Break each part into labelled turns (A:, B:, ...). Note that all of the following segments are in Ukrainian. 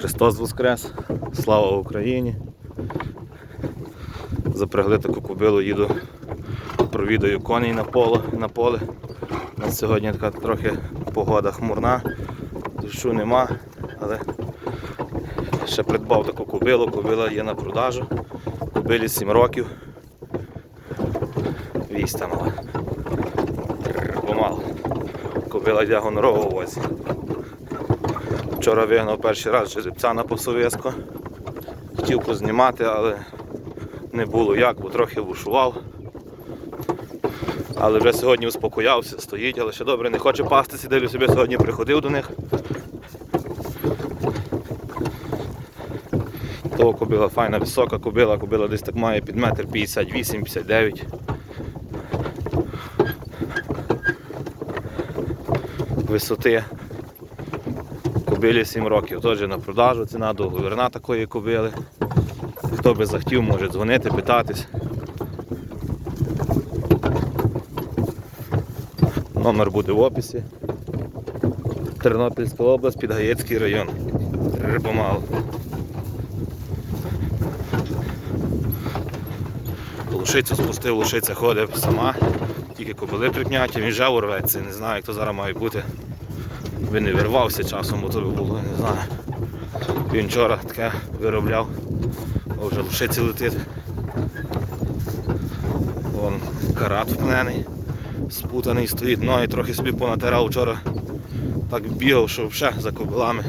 A: Христос Воскрес! Слава Україні! Запрягли таку кобилу, їду, провідаю коней на поле. На поле. У нас сьогодні така трохи погода хмурна, дощу нема, але ще придбав таку кобилу, кобила є на продажу. Кобилі 7 років. Вісь там Помало. Кобила йде гонорово в возі. Вчора вигнав перший раз жеребця на посовєско. Хотів познімати, але не було як, бо трохи бушував. Але вже сьогодні успокоявся, стоїть, але ще добре не хоче пастися, дивлю собі сьогодні приходив до них. Того кобила файна, висока кобила, кобила десь так має під метр 58-59. Висоти. Кобилі 7 років, теж на продажу, ціна договірна такої кобили. Хто би захотів, може дзвонити, питатись. Номер буде в описі. Тернопільська область, Підгаєцький район. Рибомал. Лушицю спустив, лушиця ходить сама. Тільки кобили припняті, він вже урветься, не знаю, як то зараз має бути. Він не вирвався часом, бо то було, не знаю. Він вчора таке виробляв, а вже лушиці летить. Вон карат впнений, спутаний стоїть, ноги трохи собі понатирав вчора. Так бігав, що вже за кобилами.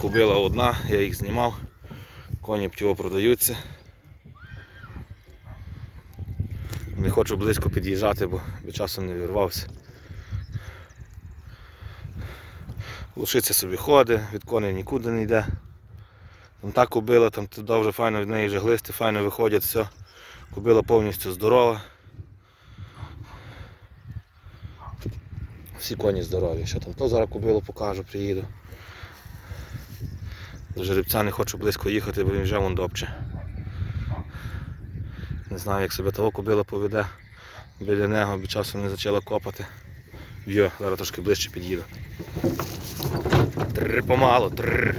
A: Кобила одна, я їх знімав, коні птіво продаються. Не хочу близько під'їжджати, бо часом не вирвався. Лошиця собі ходить, від коней нікуди не йде. Там так кобила, там туди вже файно від неї жеглисти, файно виходять, все. Кобила повністю здорова. Всі коні здорові. Що там? То зараз кобилу покажу, приїду. До жеребця не хочу близько їхати, бо він вже вон добче. Не знаю, як себе того кобила поведе. Біля нього бо часом не почала копати. Йо, зараз трошки ближче під'їду. Тррр, помало, тррр.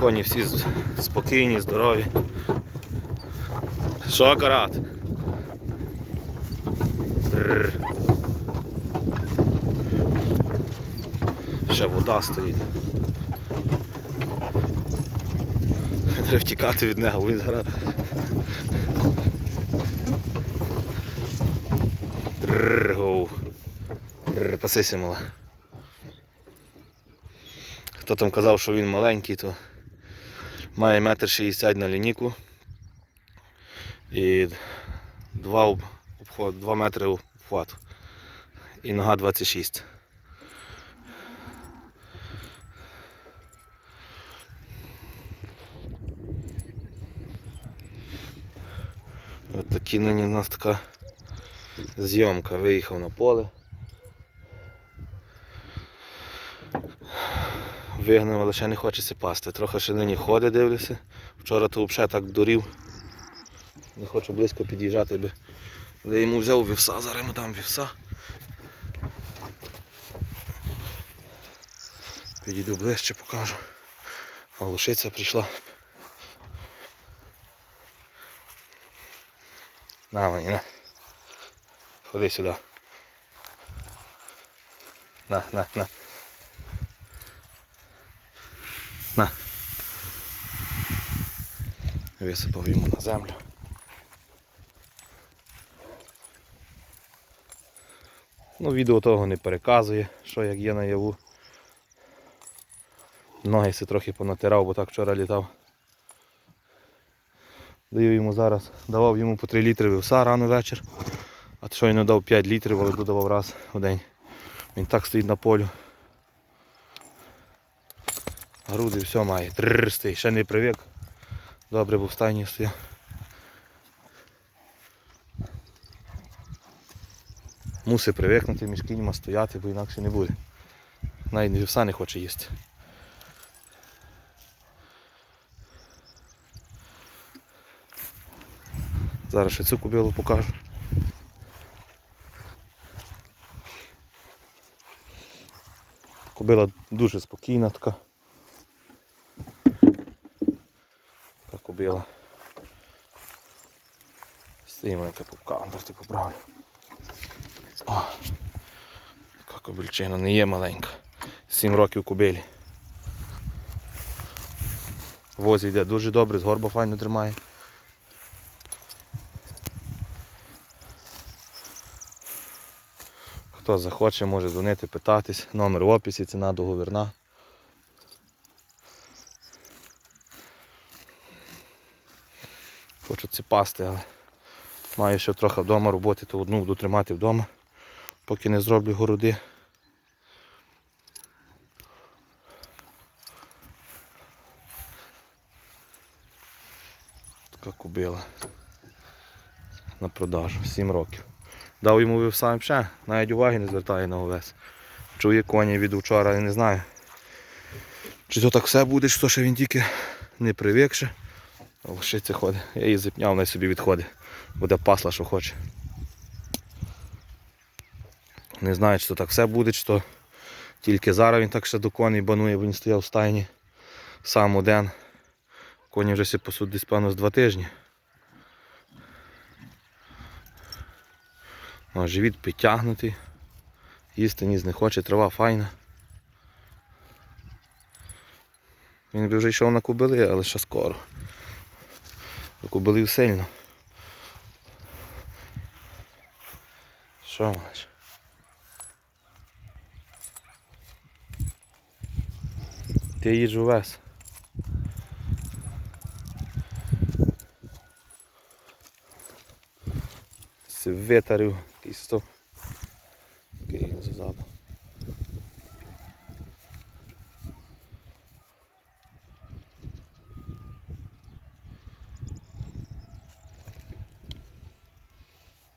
A: Коні всі спокійні, здорові. Що карат? Ще вода стоїть. Треба втікати від нього, він зараз. Тррр, гоу. Тррр, Пасися мала. Хто там казав, що він маленький, то має метр шістдесят на лінійку і 2, обход, 2 метри обхвату. І нога 26. Ось такі нині у нас така зйомка. Виїхав на поле. Вигнав, але ще не хочеться пасти. Трохи ще нині ходить, дивлюся. Вчора то взагалі так дурів. Не хочу близько під'їжджати би. Але йому взяв вівса, зараз йому дам вівса. Підійду ближче, покажу. А лошиця прийшла. На мені, на. Ходи сюди. На, на, на. Висипав йому на землю. Ну, відео того не переказує, що як є наяву. Ноги си трохи понатирав, бо так вчора літав. Даю йому зараз, давав йому по 3 літри вівса рано вечір. А щойно дав 5 літрів, але додавав раз в день. Він так стоїть на полю. Груди все має. Трррр стоїть, ще не привик. Добре, бо в стайні стояв. Мусить привикнути між кіньма стояти, бо інакше не буде. Навіть вівса не хоче їсти. Зараз ще цю кобилу покажу. Кобила дуже спокійна така. Така кобила. Стоїмо яка пупка, Андер ти поправлю. О, така кобильчина не є маленька. Сім років кобилі. Возі йде дуже добре, з горба файно тримає. Хто захоче, може дзвонити, питатись. Номер в описі, ціна договірна. Хочу ці пасти, але маю ще трохи вдома роботи, то одну буду тримати вдома, поки не зроблю городи. Така кубила на продажу, 7 років. Дав йому вівса ще, навіть уваги не звертає на овес. Чує коні від вчора, я не знаю. Чи то так все буде, то ще він тільки не привикше. Лошиця ходить. Я її зіпняв, най собі відходить. Буде пасла, що хоче. Не знаю, чи то так все буде, чи то тільки зараз він так ще до коней банує, бо він стояв в стайні сам один. Коні вже сі пасуть десь певно з два тижні. А живіт підтягнутий. Їсти ніс не хоче, трава файна. Він би вже йшов на кубили, але ще скоро. До сильно. Що маєш? Ти їдж увесь. Си витарив кісто. Окей, ззаду.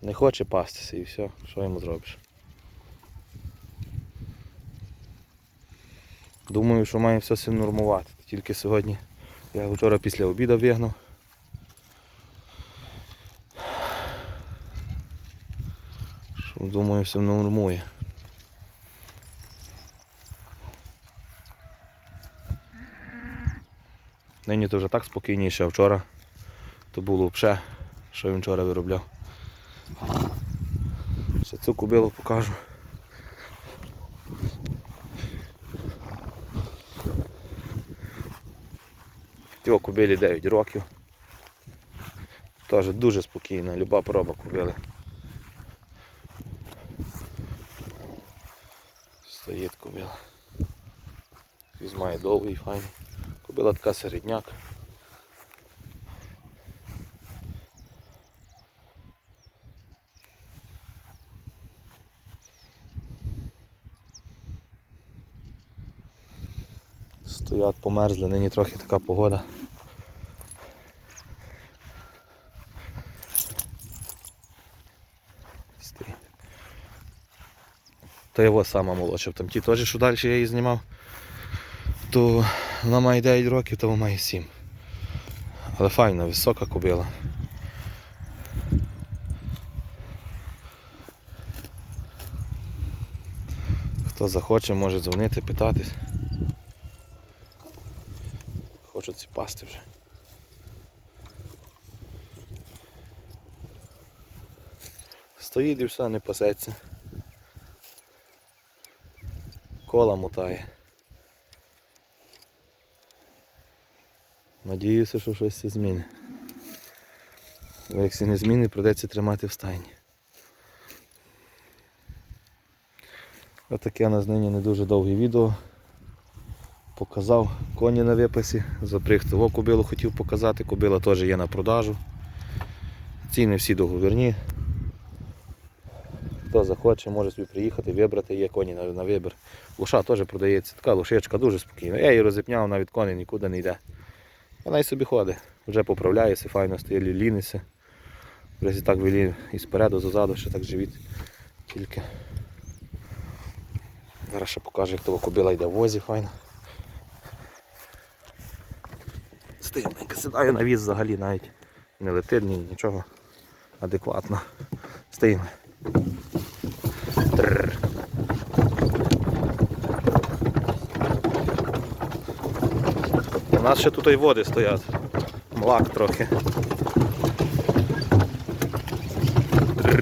A: Не хоче пастися і все, що йому зробиш. Думаю, що має все сім нормувати. Тільки сьогодні я вчора після обіду вигнав. Думаю, все нормує. Нині то вже так спокійніше, а вчора то було взагалі, що він вчора виробляв. Ще цю кубилу покажу. Цього кубилі 9 років. Теж дуже спокійна, люба пороба кубили. Стоїть кобила. Віз має довгий, файний. Кобила така середняк. Стоять померзли, нині трохи така погода. То його сама молодша. Там ті теж, що далі я її знімав, то вона має 9 років, то вона має 7. Але файна, висока кобила. Хто захоче, може дзвонити, питатись. Хочу ці пасти вже. Стоїть і все, не пасеться. Кола мотає. Надіюся, що щось зміни. Якщо не зміни, придеться тримати в стайні. Отаке у нас нині не дуже довге відео. Показав коні на випасі, заприг того кобилу хотів показати, кобила теж є на продажу. Ціни всі договірні. Хто захоче, може собі приїхати, вибрати, є коні на, на вибір. Лоша теж продається, така лошечка дуже спокійна. Я її розіпняв, навіть коней нікуди не йде. Вона й собі ходить, вже поправляється, файно стоїть, ліниться. Вже так вилі і спереду, ззаду, ще так живіт. Тільки. Зараз ще покажу, як того кобила йде в возі файно. стильненько. Сідаю на віз взагалі навіть не летить, ні, нічого адекватно. Стоїмо. У нас ще тут і води стоять. Млак трохи.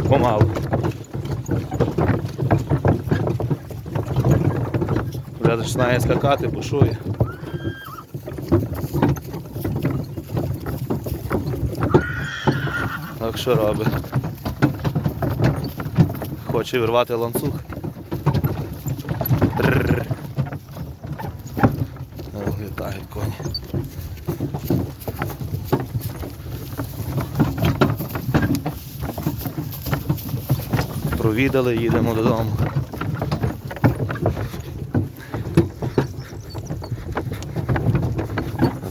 A: Помалу. Вже починає скакати, бушує. Так що робить? Хоче вирвати ланцюг. Літають коні. Провідали, їдемо додому.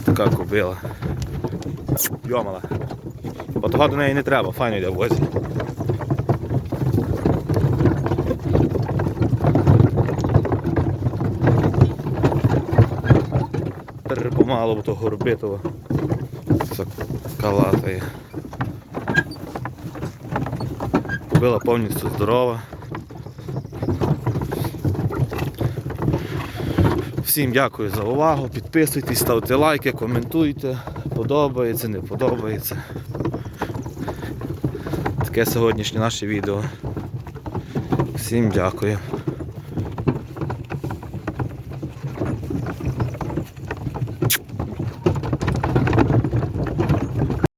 A: Така кобила. Йомала. Отого до неї не треба, файно йде в возі. Помалу, бо то горбитого. Це калатає. Кобила повністю здорова. Всім дякую за увагу. Підписуйтесь, ставте лайки, коментуйте. Подобається, не подобається. Таке сьогоднішнє наше відео. Всім дякую.